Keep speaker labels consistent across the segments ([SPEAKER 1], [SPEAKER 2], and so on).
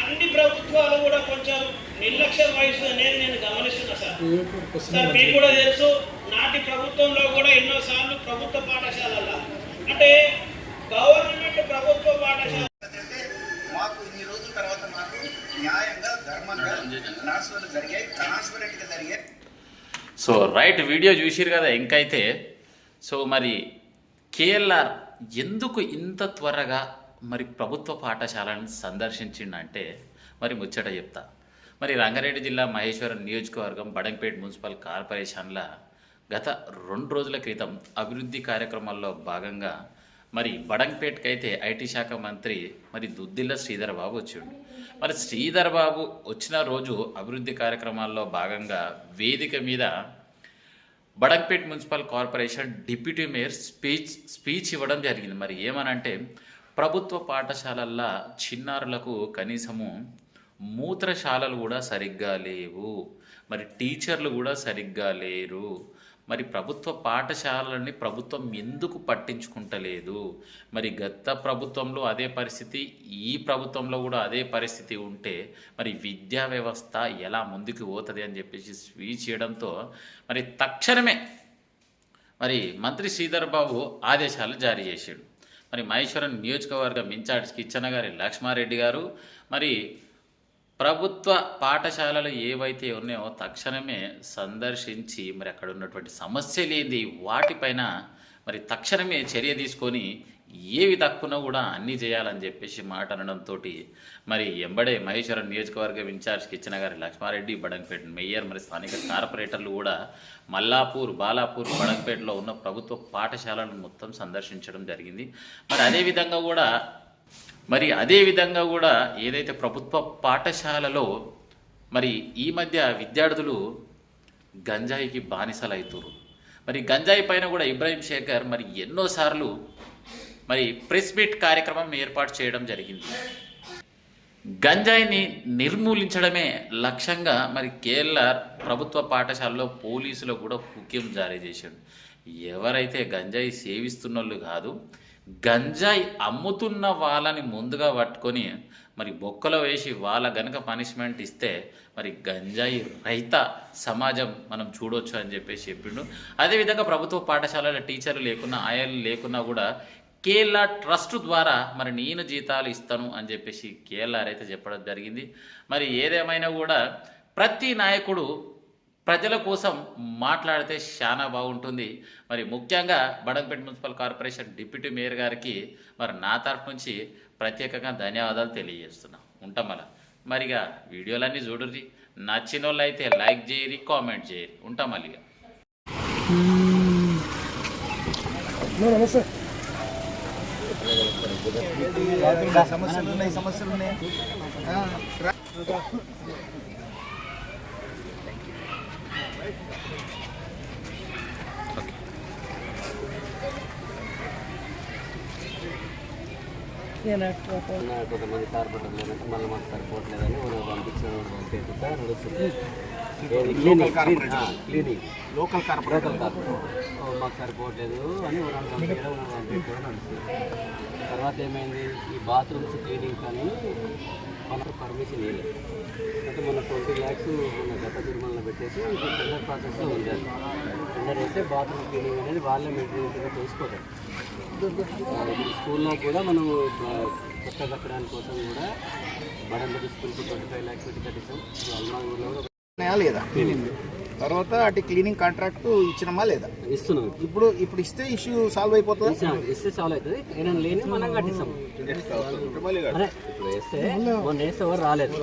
[SPEAKER 1] అన్ని ప్రభుత్వాలు కూడా కొంచెం నిర్లక్ష్యం వహిస్తుంది. అనేది నేను గమనిస్తున్నా సార్. సార్ మీకు కూడా తెలుసు నాటి ప్రభుత్వంలో కూడా ఎన్నో సార్లు ప్రభుత్వ పాఠశాలల అంటే గవర్నమెంట్ ప్రభుత్వ పాఠశాల
[SPEAKER 2] అంటే మాకు ఇన్ని రోజుల తర్వాత మాకు న్యాయంగా ధర్మంగా ట్రాన్స్ఫర్లు జరిగాయి. ట్రాన్స్పరెంట్గా జరిగాయి?
[SPEAKER 3] సో రైట్ వీడియో చూసిరు కదా ఇంకైతే. సో మరి కేఎల్ఆర్ ఎందుకు ఇంత త్వరగా మరి ప్రభుత్వ పాఠశాలను సందర్శించిండంటే మరి ముచ్చట చెప్తా. మరి రంగారెడ్డి జిల్లా మహేశ్వరం నియోజకవర్గం బడంపేట్ మున్సిపల్ కార్పొరేషన్ల గత రెండు రోజుల క్రితం అభివృద్ధి కార్యక్రమాల్లో భాగంగా మరి బడంపేట్కి అయితే ఐటీ శాఖ మంత్రి మరి దుద్దిల్ల శ్రీధర్ బాబు వచ్చిండు. మరి శ్రీధర్ బాబు వచ్చిన రోజు అభివృద్ధి కార్యక్రమాల్లో భాగంగా వేదిక మీద Badampet municipal corporation deputy mayor speech speech ఇవ్వడం జరిగింది. మరి ఏమనంటే ప్రభుత్వ పాఠశాలల్లో చిన్నారులకు కనీసము మూత్రశాలలు కూడా సరిగ్గా లేవు. మరి టీచర్లు కూడా సరిగ్గా లేరు. మరి ప్రభుత్వ పాఠశాలని ప్రభుత్వం ఎందుకు పట్టించుకుంటలేదు? మరి గత ప్రభుత్వంలో అదే పరిస్థితి ఈ ప్రభుత్వంలో కూడా అదే పరిస్థితి ఉంటే మరి విద్యా వ్యవస్థ ఎలా ముందుకు పోతుంది అని చెప్పేసి స్వీచ్ చేయడంతో మరి తక్షణమే మరి మంత్రి శ్రీధర్ బాబు ఆదేశాలు జారీ చేశాడు మరి మహేశ్వరం నియోజకవర్గం ఇన్ఛార్జ్ కిచ్చన్న గారి లక్ష్మారెడ్డి గారు మరి ప్రభుత్వ పాఠశాలలు ఏవైతే ఉన్నాయో తక్షణమే సందర్శించి మరి అక్కడ ఉన్నటువంటి సమస్యలు ఏంది వాటిపైన మరి తక్షణమే చర్య తీసుకొని ఏవి తక్కువ కూడా అన్నీ చేయాలని చెప్పేసి మాట అనడంతో మరి ఎంబడే మహేశ్వరం నియోజకవర్గం ఇన్ఛార్జ్ కిచ్చిన గారి లక్ష్మారెడ్డి బడంపేట మేయర్ మరి స్థానిక కార్పొరేటర్లు కూడా మల్లాపూర్ బాలాపూర్ బడంపేటలో ఉన్న ప్రభుత్వ పాఠశాలను మొత్తం సందర్శించడం జరిగింది. మరి అదేవిధంగా కూడా మరి అదే విధంగా కూడా ఏదైతే ప్రభుత్వ పాఠశాలలో మరి ఈ మధ్య విద్యార్థులు గంజాయికి బానిసలవుతురు మరి గంజాయి పైన కూడా ఇబ్రాహీం శేఖర్ మరి ఎన్నోసార్లు మరి ప్రెస్ మీట్ కార్యక్రమం ఏర్పాటు చేయడం జరిగింది. గంజాయిని నిర్మూలించడమే లక్ష్యంగా మరి కేఎల్ఆర్ ప్రభుత్వ పాఠశాలలో పోలీసులు కూడా హుక్యం జారీ చేశాడు ఎవరైతే గంజాయి సేవిస్తున్నోళ్ళు కాదు గంజాయి అమ్ముతున్న వాళ్ళని ముందుగా పట్టుకొని మరి బొక్కలో వేసి వాళ్ళ గనక పనిష్మెంట్ ఇస్తే మరి గంజాయి రహిత సమాజం మనం చూడొచ్చు అని చెప్పేసి చెప్పిండు. అదేవిధంగా ప్రభుత్వ పాఠశాలల టీచర్లు లేకున్నా ఆయాలు లేకున్నా కూడా కేరళ ట్రస్ట్ ద్వారా మరి నేను జీతాలు ఇస్తాను అని చెప్పేసి కేఎల్ఆర్ అయితే చెప్పడం జరిగింది. మరి ఏదేమైనా కూడా ప్రతి నాయకుడు ప్రజల కోసం మాట్లాడితే చాలా బాగుంటుంది. మరి ముఖ్యంగా Badampet municipal corporation deputy mayor గారికి మరి నా తరఫు నుంచి ప్రత్యేకంగా ధన్యవాదాలు తెలియజేస్తున్నాం. ఉంటాం అలా మరిగా వీడియోలన్నీ చూడరి నచ్చిన వాళ్ళు అయితే లైక్ చేయరి కామెంట్ చేయరి ఉంటాం మళ్ళీగా
[SPEAKER 2] సమస్యలు ఉన్నాయి సమస్యలు ఉన్నాయి ఆ, రా-
[SPEAKER 4] ఉన్న కొంతమంది కార్పొరేటర్లు ఏంటంటే మళ్ళీ మాకు సరిపోవట్లేదని పంపించిన నడుస్తుంది.
[SPEAKER 2] Corporator.
[SPEAKER 4] Cleaning
[SPEAKER 2] local corporator
[SPEAKER 4] local corporator ఓ, మాకు సరిపోవట్లేదు అని పంపించడం నడుస్తుంది. తర్వాత ఏమైంది? ఈ బాత్రూమ్స్ క్లీనింగ్ కానీ మనకు పర్మిషన్ ఇవ్వలేదు అంటే మన ట్వంటీ ల్యాక్స్ మన గత తిరుమలలో పెట్టేసి టెండర్ ప్రాసెస్లో ఉంది అది టెండర్ వేస్తే బాత్రూమ్ క్లీనింగ్ అనేది వాళ్ళే మెయింటెనెన్స్గా చూసుకోవాలి. స్కూల్లో కూడా మనం కొత్త కట్టడానికి కోసం కూడా బడంపేట స్కూల్కి ట్వంటీ ఫైవ్ ల్యాక్స్ పెట్టి కట్టిస్తాం. ఊర్లో కూడా
[SPEAKER 2] లేదా? తర్వాత అటు క్లీనింగ్ కాంట్రాక్ట్ ఇచ్చినమా లేదా?
[SPEAKER 4] ఇస్తున్నాం ఇప్పుడు.
[SPEAKER 2] ఇప్పుడు ఇస్తే ఇష్యూ సాల్వ్ అయిపోతుందా?
[SPEAKER 4] ఇస్తాం. ఇస్తే సాల్వ్ అవుతుంది. ఏదైనా లేని మనం కట్టిస్తాం. అదే ఇప్పుడు వేస్తే మొన్న వేస్తే ఎవరు రాలేదు.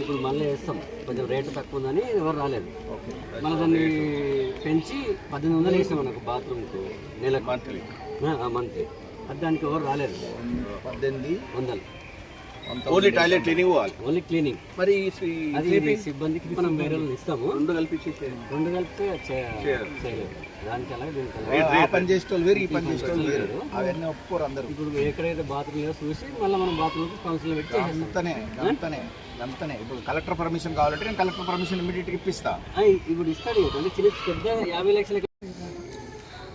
[SPEAKER 4] ఇప్పుడు మళ్ళీ వేస్తాం. కొంచెం రేటు తక్కువ ఉందని ఎవరు రాలేదు. మన దాన్ని పెంచి పద్దెనిమిది వందలు వేసాం మనకు బాత్రూమ్కు నెలకు. మంత్లీ మంత్లీ అది దానికి ఎవరు రాలేదు.
[SPEAKER 2] పద్దెనిమిది
[SPEAKER 4] వందలు.
[SPEAKER 2] ఓన్లీ టాయిలెట్ క్లీనింగ్ పోవాలి.
[SPEAKER 4] ఓన్లీ క్లీనింగ్
[SPEAKER 2] మరి
[SPEAKER 4] అది సిబ్బందికి మనం వేరే ఇస్తాము.
[SPEAKER 2] రెండు కలిపి
[SPEAKER 4] రెండు కలిపితే చేయలేదు. దానికి అలాగే దీనికి
[SPEAKER 2] పని చేసేటోళ్ళు వేరు ఈ పని చేసేటోళ్ళు వేరు. అవన్నీ ఒప్పుకోరు అందరూ.
[SPEAKER 4] ఇప్పుడు ఎక్కడైతే బాత్రూమ్ లేదో చూసి మళ్ళీ మనం బాత్రూమ్ కౌన్సిల్ పెట్టి.
[SPEAKER 2] అంతనే అంతనే అంతనే ఇప్పుడు కలెక్టర్ పర్మిషన్ కావాలంటే నేను కలెక్టర్ పర్మిషన్ ఇమీడియట్ ఇప్పిస్తా.
[SPEAKER 4] ఇప్పుడు ఇస్తాడు. అంటే చిన్న పెద్ద యాభై లక్షలకి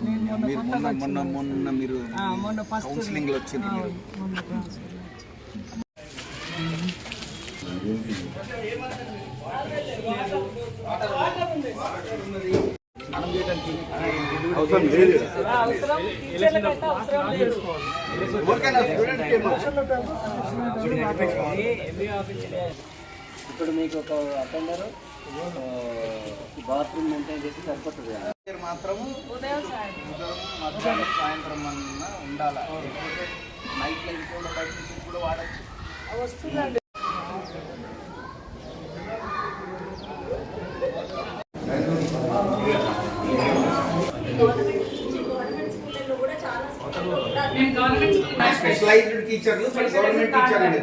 [SPEAKER 2] మీరు మొన్న మొన్న మొన్న మీరు కౌన్సిలింగ్లో వచ్చింది మీరు.
[SPEAKER 4] ఇప్పుడు మీకు ఒక అటెండర్ బాత్రూమ్ మెయింటైన్ చేసి సరిపోతుంది.
[SPEAKER 2] మాత్రము
[SPEAKER 5] ఉదయం సాయంత్రం
[SPEAKER 2] అన్న ఉండాలి? నైట్ లైట్ కూడా బయట కూడా వాడచ్చు.
[SPEAKER 5] వస్తుందండి నేను గవర్నమెంట్ స్కూల్
[SPEAKER 2] స్పెషలైజ్డ్ టీచర్లు గవర్నమెంట్ టీచర్ అండి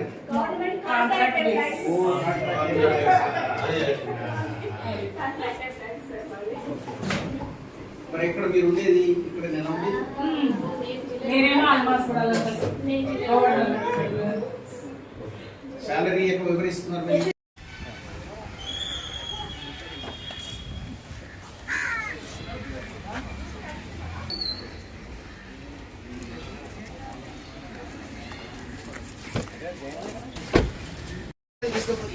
[SPEAKER 5] కాంట్రాక్ట్ బేస్
[SPEAKER 2] మరి ఎక్కడ మీరు ఉండేది? ఇక్కడ నేను ఉండేది?
[SPEAKER 5] నేనేమో అల్మాస్
[SPEAKER 2] శాలరీ ఎక్కువ వివరిస్తున్నారు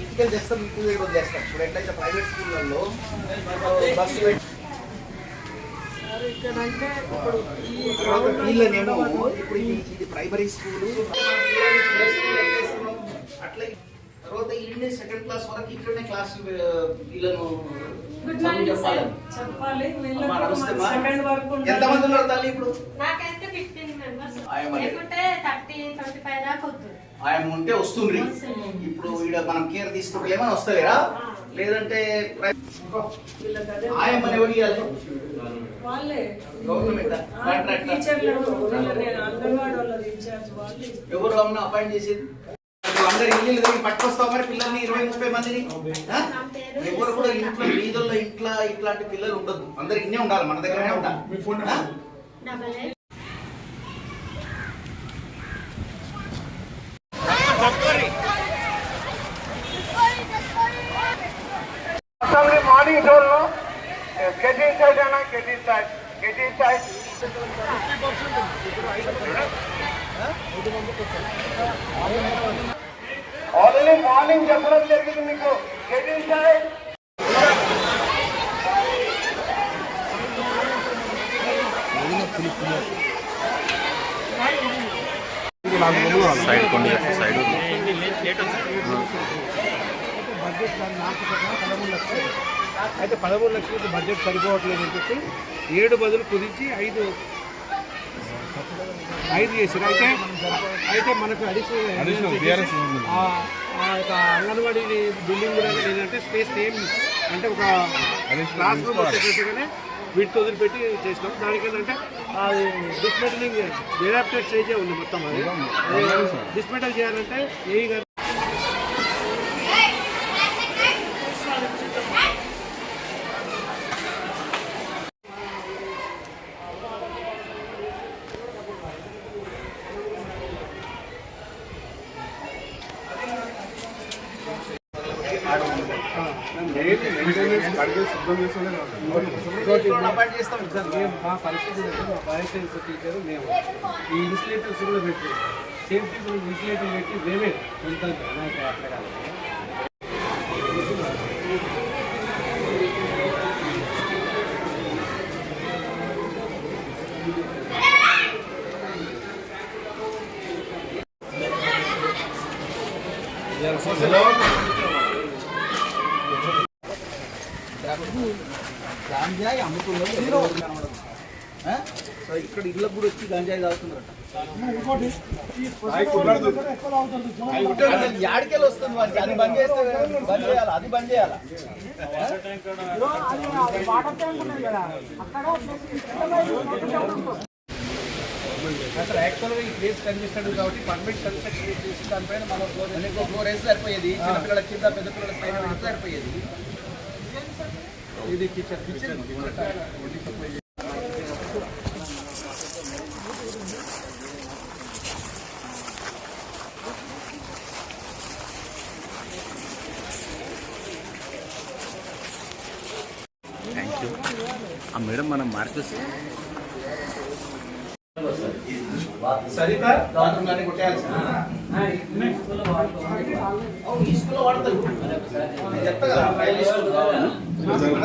[SPEAKER 2] ఇంటికి చేస్తాం ఇంటి దగ్గర వదిలేస్తాం ఇప్పుడు ఎట్లయితే ప్రైవేట్ స్కూళ్ళల్లో బస్సు పెట్టి
[SPEAKER 5] ఇక్కడంటే ఇప్పుడు
[SPEAKER 2] వీళ్ళనేమో ఇది ప్రైమరీ స్కూల్ అట్లా తర్వాత ఇల్లు సెకండ్ క్లాస్ వరకు ఇక్కడనే క్లాస్ వీళ్ళను చెప్పాలి. ఎంతమంది ఉన్నారు తల్లి ఇప్పుడు? ఆయన ఉంటే వస్తుండ్రి. ఇప్పుడు ఈడ మనం కేర్ తీసుకుంటలేమని వస్తలేరా? లేదంటే ఎవరు? ఇవ్వాలి గవర్నమెంట్ ఎవరు అమ్మ అపాయింట్ చేసేది? అందరు ఇల్లు దగ్గర పట్టుకొస్తావు మరి పిల్లల్ని ఇరవై ముప్పై మందిని? ఎవరు కూడా ఇంట్లో వీధుల్లో ఇంట్లో ఇట్లాంటి పిల్లలు ఉండదు అందరు ఇన్నే ఉండాలి మన దగ్గరనే ఉండాలి.
[SPEAKER 6] Get inside Anna, get inside. Get inside. Already morning చెప్పడం జరిగింది మీకు. గెట్ ఇన్సైడ్
[SPEAKER 3] సైడ్ కొన్ని సైడ్
[SPEAKER 6] బడ్జెట్ నాకు ప్రకారం పదమూడు లక్షలు అయితే పదమూడు లక్షలకి బడ్జెట్ సరిపోవట్లేదు అని చెప్పి ఏడు బదులు కుదించి ఐదు ఐదు చేసారు అయితే అయితే మనకు అడిషనల్ అంగన్వాడీ బిల్డింగ్ కూడా ఏంటంటే స్పేస్ సేమ్ అంటే ఒక క్లాస్ రూమ్ వచ్చేటట్టుగానే వీటితో వదిలిపెట్టి చేసినాం. దానికి ఏంటంటే అది డిస్మెటలింగ్ డెరాప్టెడ్ స్టేజే ఉంది మొత్తం అది. డిస్మెటల్ చేయాలంటే ఏ గారు
[SPEAKER 2] అపాయింట్ చేస్తాం.
[SPEAKER 6] సార్ మేము మా పరిస్థితి ఏంటంటే మా బయోసైన్స్ టీచర్ మేము ఈ ఇన్సులేటర్స్ కూడా పెట్టి. సేఫ్టీ ఇన్సులేటర్ పెట్టి మేమే సొంతంగా నాకు అట్లా కాదు
[SPEAKER 2] గాంజాయి అమ్ముతున్నారు? సో ఇక్కడ ఇళ్ళకు కూడా వచ్చి గంజాయి అసలు యాడికెళ్ళి వస్తుంది వారికి అది బంద్ చేస్తే బంద్ చేయాలి అది బంద్ చేయాలి?
[SPEAKER 6] అసలు యాక్చువల్గా ఈ ప్లేస్ కనిపిస్తాడు కాబట్టి పర్మిట్ కన్స్ట్రక్షన్ చేసి దానిపైన మన ఫ్లోర్
[SPEAKER 2] ఫ్లోర్ వేస్తే సరిపోయేది. చిన్న పిల్లల కింద పెద్ద పిల్లల పైన సరిపోయేది.
[SPEAKER 6] ఇది కిచెన్ కిచెన్
[SPEAKER 3] థ్యాంక్ యూ ఆ మేడం మనం మార్క్స్
[SPEAKER 2] సరిత ఈ స్కూల్లో వాడతారు. చెప్తా కదా ప్రైవేట్ స్కూల్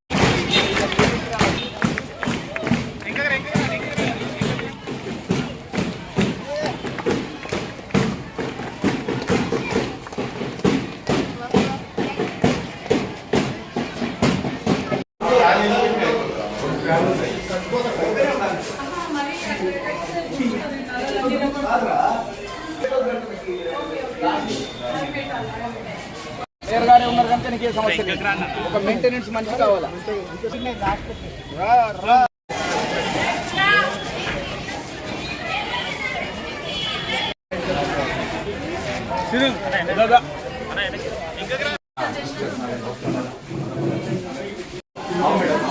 [SPEAKER 2] కనుక నీకే సమస్య లేదు. ఒక మెయింటెనెన్స్ మంచి కావాలా? దాదా రా.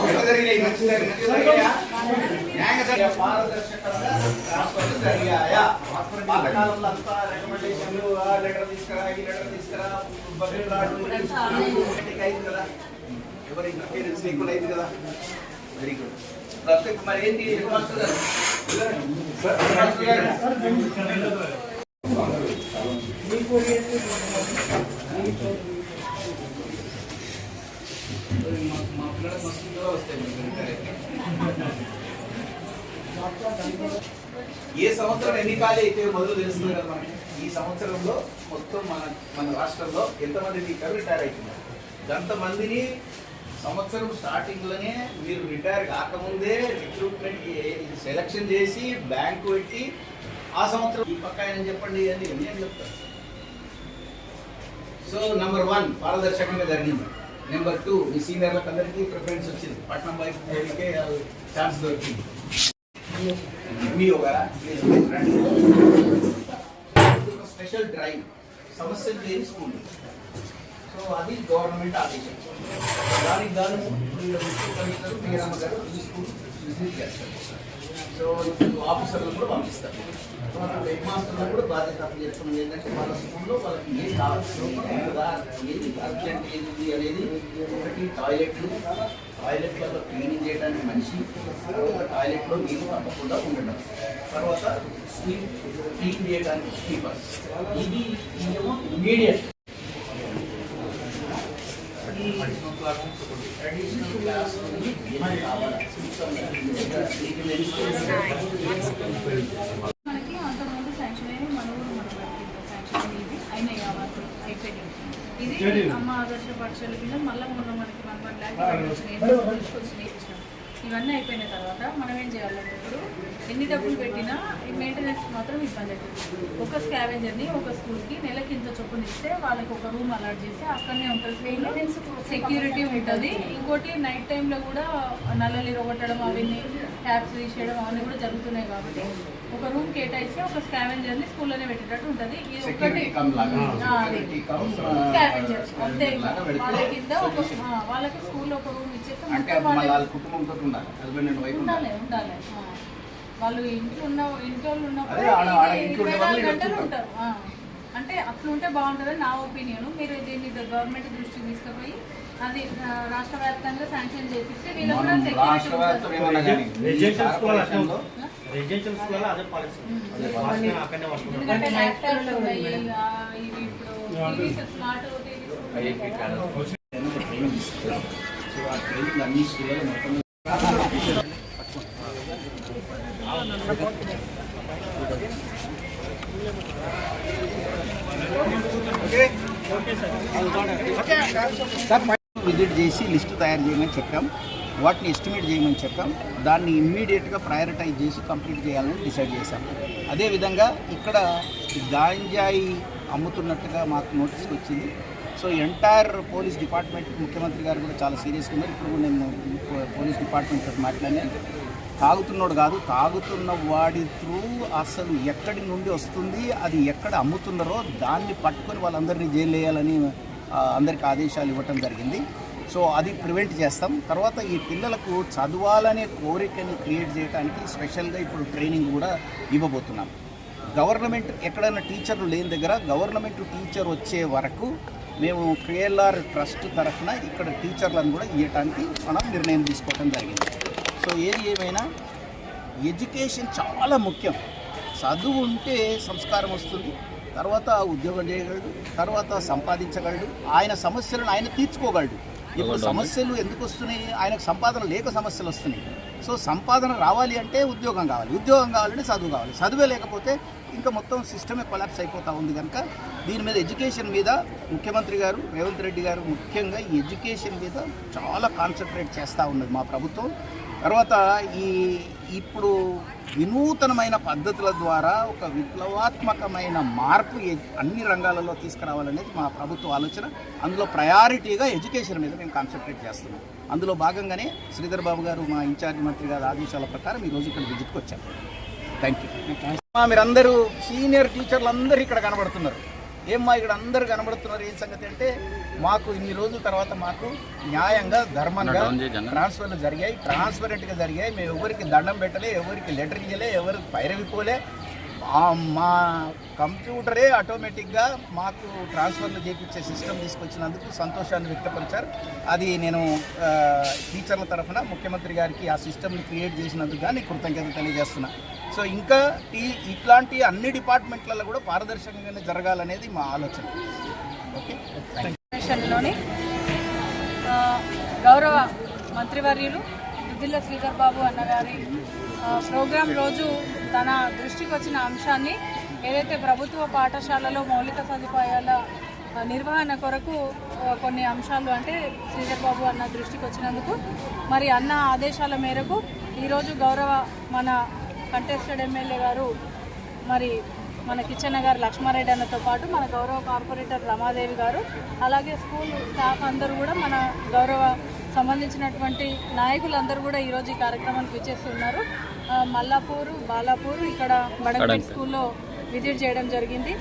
[SPEAKER 2] ఎట్లా జరిగినాయి? మంచి జరిగినాయి? మంచి జరిగినాయా? న్యాయంగా జరిగాయా? పారదర్శకంగా ట్రాన్స్ఫర్లు జరిగాయా? పాతకాలంలో అంతా రికమెండేషన్లు, ఆ లెటర్ తీసుకురా, ఈ లెటర్ తీసుకురా, బకెట్ రాడు, బకెట్కి అయింది కదా? ఎవరి ఇంటర్ఫీరెన్స్ లేకుండా అయింది కదా వెరీ గుడ్ ప్రస్తుతం మరి ఏంటి మా- మా మస్తు వస్తాయి ఏ సంవత్సరం ఎన్ని ఖాళీ అయితే మొదలు తెలుస్తుంది కదా మనకి? ఈ సంవత్సరంలో మొత్తం మన మన రాష్ట్రంలో ఎంతమంది టీచర్లు రిటైర్ అవుతున్నారు? అంతమందిని సంవత్సరం స్టార్టింగ్లోనే మీరు రిటైర్ కాకముందే రిక్రూట్మెంట్ సెలక్షన్ చేసి బ్యాంకు పెట్టి ఆ సంవత్సరం ఈ పక్క ఆయన చెప్పండి అని నేను చెప్తాను. సో నెంబర్ వన్ పారదర్శకంగా జరిగింది. నెంబర్ టూ మీ సీనియర్లకు అందరికీ ప్రిఫరెన్స్ వచ్చింది. పట్నం వైపు పోలీకే ఛాన్స్ దొరికింది. మీ ఒక స్పెషల్ డ్రైవ్ సమస్యలు లేని స్కూల్ సో అది గవర్నమెంట్ ఆదేశం. దానికి గాను వీళ్ళ డిస్ట్రిక్ట్ కమిషనర్ గారు ఈ స్కూల్ విజిట్ చేస్తారు. సో ఇప్పుడు ఆఫీసర్లు కూడా పంపిస్తారు. హెడ్ మాస్టర్లు కూడా బాధ్యత చేస్తున్నాం ఏంటంటే వాళ్ళ స్కూల్లో వాళ్ళకి ఏం కావాల్సిందా ఏది అర్జెంట్ ఏది అనేది ఒకటి టాయిలెట్లు టాయిలెట్లలో క్లీనింగ్ చేయడానికి మనిషి టాయిలెట్లో నీళ్ళు తప్పకుండా ఉండడం. తర్వాత స్వీప్ క్లీన్ చేయడానికి స్వీపర్స్ ఇది అడిషనల్ క్లాస్
[SPEAKER 7] మనకి అంతకుముందు శాంక్షన్ అయిన మన ఊరు మన శాంక్షన్ అయ్యింది అయినాయి ఆ వర్క్ ఇది అమ్మ ఆదర్శ పాఠశాల కింద మళ్ళీ మొన్న మనకి వన్ వన్ ల్యాక్ వచ్చినాయి. ఇవన్నీ అయిపోయిన తర్వాత మనం ఏం చేయాలంటే ఇప్పుడు ఎన్ని డబ్బులు పెట్టినా ఈ మెయింటెనెన్స్ మాత్రం ఇబ్బంది అవుతుంది ఒక స్కావెంజర్ని ఒక స్కూల్కి నెలకి ఇంత చొప్పున ఇస్తే వాళ్ళకి ఒక రూమ్ అలాట్ చేస్తే అక్కడనే ఉంటుంది. మెయింటెనెన్స్ సెక్యూరిటీ ఉంటుంది. ఇంకోటి నైట్ టైంలో కూడా నల్లలు ఇరగొట్టడం అవన్నీ ట్యాప్స్ తీసేయడం అవన్నీ కూడా జరుగుతున్నాయి కాబట్టి ఒక రూమ్ కేటాయిస్తే ఒక స్కావెంజర్ని స్కూల్లోనే పెట్టేటట్టు ఉంటుంది. ఇది ఒక్కటి.
[SPEAKER 2] సెక్యూరిటీ కమ్ లాగా
[SPEAKER 7] ఆ, అది.
[SPEAKER 2] సెక్యూరిటీ కమ్
[SPEAKER 7] స్కావెంజర్ అంతే. వాళ్ళ కింద ఒక వాళ్ళకి స్కూల్లో ఒక రూమ్ ఇచ్చేస్తే
[SPEAKER 2] ఉండాలి.
[SPEAKER 7] ఉండాలి. వాళ్ళు ఇంట్లో ఉన్న ఇంట్లో వాళ్ళు ఉన్నప్పుడు ఇరవై నాలుగు
[SPEAKER 2] వాళ్ళు
[SPEAKER 7] గంటలు ఉంటారు. అంటే అట్లుంటే బాగుంటుందని నా ఒపీనియన్. మీరు దీన్ని గవర్నమెంట్ దృష్టికి తీసుకుపోయి అది రాష్ట్ర వ్యాప్తంగా శాంక్షన్ చేపిస్తే కూడా ఎందుకంటే ల్యాప్టాప్స్ ఉన్నాయి ఇవి ఇప్పుడు టీవీస్ స్మార్ట్ టీవీస్
[SPEAKER 2] అన్ని మొత్తం విజిట్ చేసి లిస్ట్ తయారు చేయమని చెప్పాం. వాటిని ఎస్టిమేట్ చేయమని చెప్పాం. దాన్ని ఇమ్మీడియట్గా ప్రయారిటైజ్ చేసి కంప్లీట్ చేయాలని డిసైడ్ చేశాం. అదేవిధంగా ఇక్కడ గాంజాయి అమ్ముతున్నట్టుగా మాకు నోటీస్కి వచ్చింది. సో ఎంటైర్ పోలీస్ డిపార్ట్మెంట్ ముఖ్యమంత్రి గారు కూడా చాలా సీరియస్గా ఉన్నారు. ఇప్పుడు నేను పోలీస్ డిపార్ట్మెంట్ మాట్లాడాను. తాగుతున్నాడు కాదు తాగుతున్న వాడి త్రూ అసలు ఎక్కడి నుండి వస్తుంది అది ఎక్కడ అమ్ముతున్నారో దాన్ని పట్టుకొని వాళ్ళందరినీ జైలు వేయాలని అందరికి ఆదేశాలు ఇవ్వటం జరిగింది. సో అది ప్రివెంట్ చేస్తాం. తర్వాత ఈ పిల్లలకు చదవాలనే కోరికని క్రియేట్ చేయడానికి స్పెషల్గా ఇప్పుడు ట్రైనింగ్ కూడా ఇవ్వబోతున్నాం. గవర్నమెంట్ ఎక్కడైనా టీచర్లు లేని దగ్గర గవర్నమెంట్ టీచర్ వచ్చే వరకు మేము కేఎల్ఆర్ ట్రస్ట్ తరఫున ఇక్కడ టీచర్లను కూడా ఇవ్వటానికి మనం నిర్ణయం తీసుకోవడం జరిగింది. సో ఏది ఏమైనా ఎడ్యుకేషన్ చాలా ముఖ్యం. చదువు ఉంటే సంస్కారం వస్తుంది తర్వాత ఉద్యోగం చేయగలడు తర్వాత సంపాదించగలడు ఆయన సమస్యలను ఆయన తీర్చుకోగలడు. ఇప్పుడు సమస్యలు ఎందుకు వస్తున్నాయి? ఆయనకు సంపాదన లేక సమస్యలు వస్తున్నాయి. సో సంపాదన రావాలి అంటే ఉద్యోగం కావాలి. ఉద్యోగం కావాలంటే చదువు కావాలి. చదువే లేకపోతే ఇంకా మొత్తం సిస్టమే కొలాప్స్ అయిపోతూ ఉంది కనుక దీని మీద ఎడ్యుకేషన్ మీద ముఖ్యమంత్రి గారు రేవంత్ రెడ్డి గారు ముఖ్యంగా ఈ ఎడ్యుకేషన్ మీద చాలా కాన్సన్ట్రేట్ చేస్తూ ఉన్నది మా ప్రభుత్వం. తర్వాత ఈ ఇప్పుడు వినూతనమైన పద్ధతుల ద్వారా ఒక విప్లవాత్మకమైన మార్పు అన్ని రంగాలలో తీసుకురావాలనేది మా ప్రభుత్వ ఆలోచన. అందులో ప్రయారిటీగా ఎడ్యుకేషన్ మీద మేము కాన్సన్ట్రేట్ చేస్తున్నాం. అందులో భాగంగానే శ్రీధర్ బాబు గారు మా ఇన్ఛార్జ్ మంత్రి గారి ఆదేశాల ప్రకారం ఈరోజు ఇక్కడ విజిట్కి వచ్చారు థ్యాంక్ యూ మీరందరూ సీనియర్ టీచర్లు అందరూ ఇక్కడ కనబడుతున్నారు. ఏమ్మా ఇక్కడ అందరు కనబడుతున్నారు? ఏం సంగతి అంటే మాకు ఇన్ని రోజుల తర్వాత మాకు న్యాయంగా ధర్మంగా ట్రాన్స్ఫర్లు జరిగాయి. ట్రాన్స్పరెంట్గా జరిగాయి. మేము ఎవరికి దండం పెట్టలే ఎవరికి లెటర్ ఇయ్యలే ఎవరికి పైరవిపోలే మా కంప్యూటరే ఆటోమేటిక్గా మాకు ట్రాన్స్ఫర్లు చేయించే సిస్టమ్ తీసుకొచ్చినందుకు సంతోషాన్ని వ్యక్తపరిచారు. అది నేను టీచర్ల తరఫున ముఖ్యమంత్రి గారికి ఆ సిస్టమ్ని క్రియేట్ చేసినందుకు కానీ కృతజ్ఞత తెలియజేస్తున్నా. సో ఇంకా ఈ ఇట్లాంటి అన్ని డిపార్ట్మెంట్లలో కూడా పారదర్శకంగానే జరగాలనేది మా ఆలోచన. ఓకే?
[SPEAKER 7] గౌరవ మంత్రివర్యులు దుద్దిల్ల శ్రీధర్ బాబు అన్నగారి ప్రోగ్రాం రోజు తన దృష్టికి వచ్చిన అంశాన్ని ఏదైతే ప్రభుత్వ పాఠశాలలో మౌలిక సదుపాయాల నిర్వహణ కొరకు కొన్ని అంశాలు అంటే శ్రీధర్ బాబు అన్న దృష్టికి వచ్చినందుకు మరి అన్న ఆదేశాల మేరకు ఈరోజు గౌరవ మన కంటెస్టెడ్ ఎమ్మెల్యే గారు మరి మన కిచెన్ గారు లక్ష్మారెడ్డి అన్నతో పాటు మన గౌరవ కార్పొరేటర్ రమాదేవి గారు అలాగే స్కూల్ స్టాఫ్ అందరూ కూడా మన గౌరవ సంబంధించినటువంటి నాయకులందరూ కూడా ఈరోజు ఈ కార్యక్రమానికి విచ్చేస్తున్నారు. మల్లాపూర్ బాలాపూర్ ఇక్కడ బడంపేట్ స్కూల్లో విజిట్ చేయడం జరిగింది.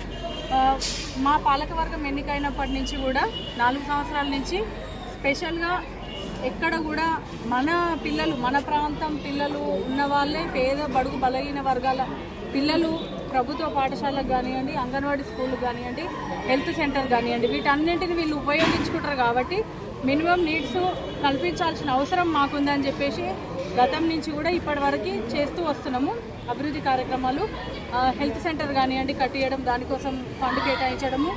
[SPEAKER 7] మా పాలకవర్గం ఎన్నికైనప్పటి నుంచి కూడా నాలుగు సంవత్సరాల నుంచి స్పెషల్గా ఎక్కడ కూడా మన పిల్లలు మన ప్రాంతం పిల్లలు ఉన్న వాళ్ళే పేద బడుగు బలహీన వర్గాల పిల్లలు ప్రభుత్వ పాఠశాలకు కానివ్వండి అంగన్వాడీ స్కూల్ కానివ్వండి హెల్త్ సెంటర్ కానివ్వండి వీటన్నింటిని వీళ్ళు ఉపయోగించుకుంటారు కాబట్టి మినిమం నీడ్స్ కల్పించాల్సిన అవసరం మాకుందని చెప్పేసి గతం నుంచి కూడా ఇప్పటి వరకు చేస్తూ వస్తున్నాము అభివృద్ధి కార్యక్రమాలు. హెల్త్ సెంటర్ కానివ్వండి కట్టియడం దానికోసం ఫండ్ కేటాయించడము.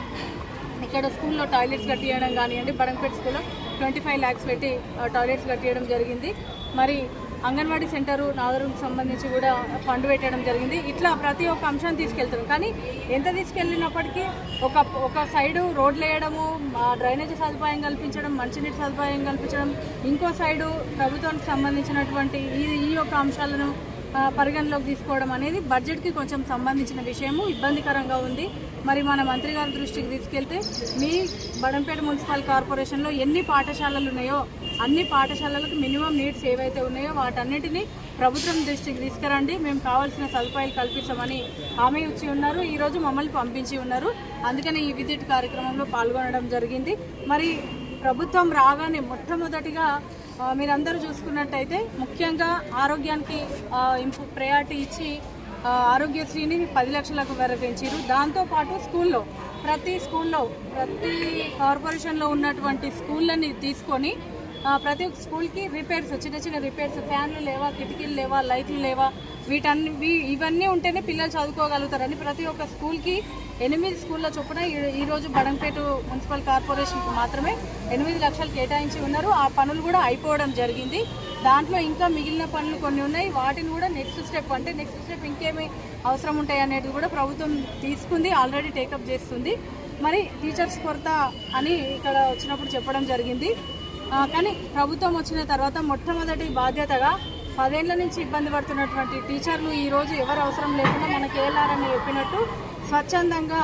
[SPEAKER 7] ఇక్కడ స్కూల్లో టాయిలెట్స్ కట్టియడం కానివ్వండి బడంపేట స్కూల్లో ట్వంటీ ఫైవ్ ల్యాక్స్ పెట్టి టాయిలెట్స్ కట్టియడం జరిగింది. మరి అంగన్వాడీ సెంటరు నాదరుకు సంబంధించి కూడా ఫండ్ పెట్టడం జరిగింది. ఇట్లా ప్రతి ఒక్క అంశాన్ని తీసుకెళ్తున్నాం. కానీ ఎంత తీసుకెళ్ళినప్పటికీ ఒక ఒక సైడు రోడ్లు వేయడము డ్రైనేజీ సదుపాయం కల్పించడం మంచినీటి సదుపాయం కల్పించడం ఇంకో సైడు ప్రభుత్వానికి సంబంధించినటువంటి ఈ ఈ యొక్క అంశాలను పరిగణలోకి తీసుకోవడం అనేది బడ్జెట్కి కొంచెం సంబంధించిన విషయము. ఇబ్బందికరంగా ఉంది. మరి మన మంత్రి గారి దృష్టికి తీసుకెళ్తే మీ బడంపేట మున్సిపల్ కార్పొరేషన్లో ఎన్ని పాఠశాలలు ఉన్నాయో అన్ని పాఠశాలలకు మినిమం నీడ్స్ ఏవైతే ఉన్నాయో వాటన్నిటినీ ప్రభుత్వం దృష్టికి తీసుకురండి. మేము కావాల్సిన సదుపాయాలు కల్పించమని హామీ ఇచ్చి ఉన్నారు. ఈరోజు మమ్మల్ని పంపించి ఉన్నారు. అందుకని ఈ విజిట్ కార్యక్రమంలో పాల్గొనడం జరిగింది. మరి ప్రభుత్వం రాగానే మొట్టమొదటిగా మీరందరూ చూసుకున్నట్టయితే ముఖ్యంగా ఆరోగ్యానికి ఇంపు ప్రయారిటీ ఇచ్చి ఆరోగ్యశ్రీని పది లక్షలకు వరకు పెంచారు దాంతోపాటు స్కూల్లో ప్రతి స్కూల్లో ప్రతి కార్పొరేషన్లో ఉన్నటువంటి స్కూళ్ళని తీసుకొని ప్రతి ఒక్క స్కూల్కి రిపేర్స్ చిన్న చిన్న రిపేర్స్ ఫ్యాన్లు లేవా కిటికీలు లేవా లైట్లు లేవా వీటన్ని వీ- ఇవన్నీ ఉంటేనే పిల్లలు చదువుకోగలుగుతారని ప్రతి ఒక్క స్కూల్కి ఎనిమిది స్కూళ్ళ చొప్పున ఈ- ఈరోజు బడంపేట మున్సిపల్ కార్పొరేషన్కి మాత్రమే ఎనిమిది లక్షలు కేటాయించి ఉన్నారు. ఆ పనులు కూడా అయిపోవడం జరిగింది. దాంట్లో ఇంకా మిగిలిన పనులు కొన్ని ఉన్నాయి. వాటిని కూడా నెక్స్ట్ స్టెప్ అంటే నెక్స్ట్ స్టెప్ ఇంకేమి అవసరం ఉంటాయి అనేది కూడా ప్రభుత్వం తీసుకుంది ఆల్రెడీ టేకప్ చేస్తుంది. మరి టీచర్స్ కొరత అని ఇక్కడ వచ్చినప్పుడు చెప్పడం జరిగింది. కానీ ప్రభుత్వం వచ్చిన తర్వాత మొట్టమొదటి బాధ్యతగా పదేళ్ళ నుంచి ఇబ్బంది పడుతున్నటువంటి టీచర్లు ఈరోజు ఎవరు అవసరం లేకుండా మనకి వెళ్ళారని అని చెప్పినట్టు స్వచ్ఛందంగా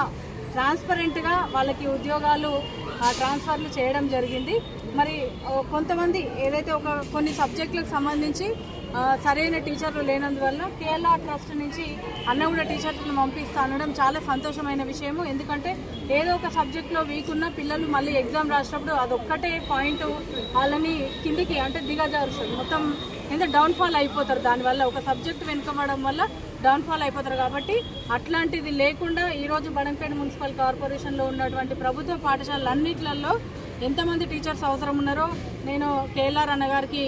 [SPEAKER 7] ట్రాన్స్పరెంట్గా వాళ్ళకి ఉద్యోగాలు ఆ, ట్రాన్స్ఫర్లు చేయడం జరిగింది. మరి కొంతమంది ఏదైతే ఒక కొన్ని సబ్జెక్టులకు సంబంధించి సరైన టీచర్లు లేనందువల్ల కేరళ ట్రస్ట్ నుంచి అన్న కూడా టీచర్లను పంపిస్తా అనడం చాలా సంతోషమైన విషయము. ఎందుకంటే ఏదో ఒక సబ్జెక్ట్లో వీక్ ఉన్న పిల్లలు మళ్ళీ ఎగ్జామ్ రాసినప్పుడు అదొక్కటే పాయింట్ వాళ్ళని కిందికి అంటే దిగజారుస్తుంది. మొత్తం ఎంత డౌన్ఫాల్ అయిపోతారు. దానివల్ల ఒక సబ్జెక్ట్ వెనుకబడడం వల్ల డౌన్ఫాల్ అయిపోతారు కాబట్టి అట్లాంటిది లేకుండా ఈరోజు బడంపేట మున్సిపల్ కార్పొరేషన్లో ఉన్నటువంటి ప్రభుత్వ పాఠశాలన్నిట్లలో ఎంతమంది టీచర్స్ అవసరం ఉన్నారో నేను కేఎల్ఆర్ అన్నగారికి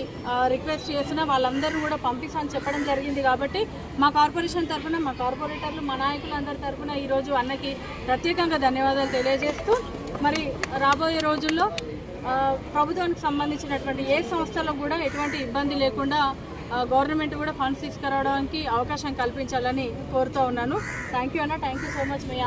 [SPEAKER 7] రిక్వెస్ట్ చేసిన వాళ్ళందరూ కూడా పంపిస్తాను చెప్పడం జరిగింది కాబట్టి మా కార్పొరేషన్ తరఫున మా కార్పొరేటర్లు మా నాయకులందరి తరఫున ఈరోజు అన్నకి ప్రత్యేకంగా ధన్యవాదాలు తెలియజేస్తూ మరి రాబోయే రోజుల్లో ప్రభుత్వానికి సంబంధించినటువంటి ఏ సంస్థలకు కూడా ఎటువంటి ఇబ్బంది లేకుండా గవర్నమెంట్ కూడా ఫండ్స్ తీసుకురావడానికి అవకాశం కల్పించాలని కోరుతూ ఉన్నాను. థ్యాంక్ యూ అన్న thank you so much me